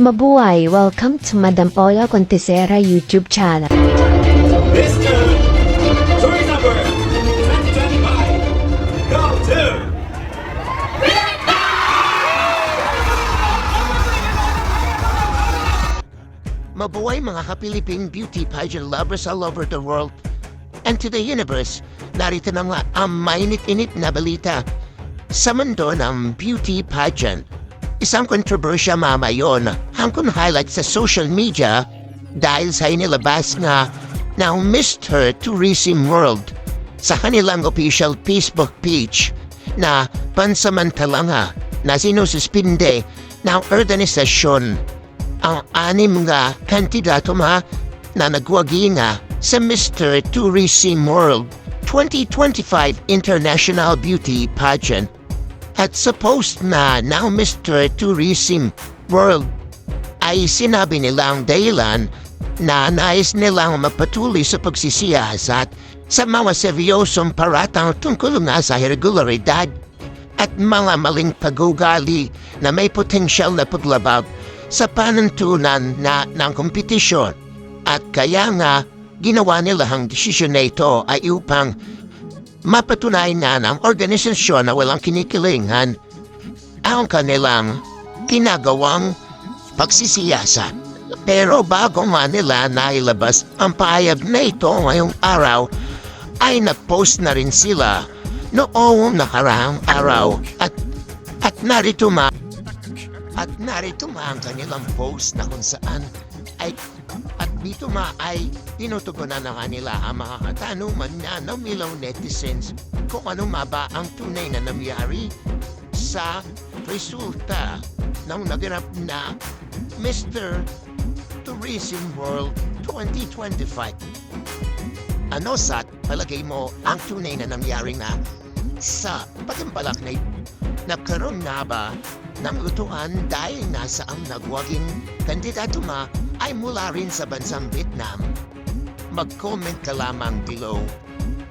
Mabuhay! Welcome to Madam Ola Contesera YouTube channel. Mr. Number 2025. Go to Mabuhay mga kapiliping beauty pageant lovers all over the world and to the universe. Narito na nga ang mainit-init na balita sa mundo ng beauty pageant. Isang kontrobersya mama yon hangkong highlight sa social media dahil sa inilabas nga ng Mr. Tourism World sa kanilang official Facebook page na pansamantala nga na sinususpinde ng organisasyon ang anim nga kandidato ma na nagwagi sa Mr. Tourism World 2025 International Beauty Pageant. At sa post na now Mr. Tourism World ay sinabi nilang dahilan na nais nilang mapatuloy sa pagsisiyasat sa mga seryosong paratang tungkol nga sa irregularidad at mga maling pagugali na may potensyal na paglabag sa panuntunan na ng kompetisyon. At kaya nga, ginawa nila ang desisyon na ito ay upang mapatunay na ng organisasyon na walang kinikilingan ang kanilang ginagawang pagsisiyasat. Pero bago nga nila nailabas ang pahayag na ito ngayong araw, ay nagpost na rin sila noong nakaraang araw at at narito ma at narito ma ang kanilang post na kung saan ay at dito ma ay tinutugunan na kanila ang mga katanungan na namilaw netizens kung ano ma ba ang tunay na nangyari sa resulta ng naganap na Mr. Tourism World 2025. Ano sa palagay mo ang tunay na nangyari na sa patimpalak na nagkaroon na ba ng utuan dahil nasa ang nagwaging kandidato ma ay mula rin sa bansang Vietnam? Mag-comment ka lamang below.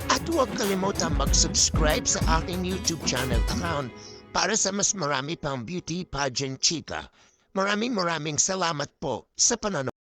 At huwag kalimutan mag-subscribe sa aking YouTube channel account para sa mas marami pang beauty pageant chika. Maraming maraming salamat po sa panonood.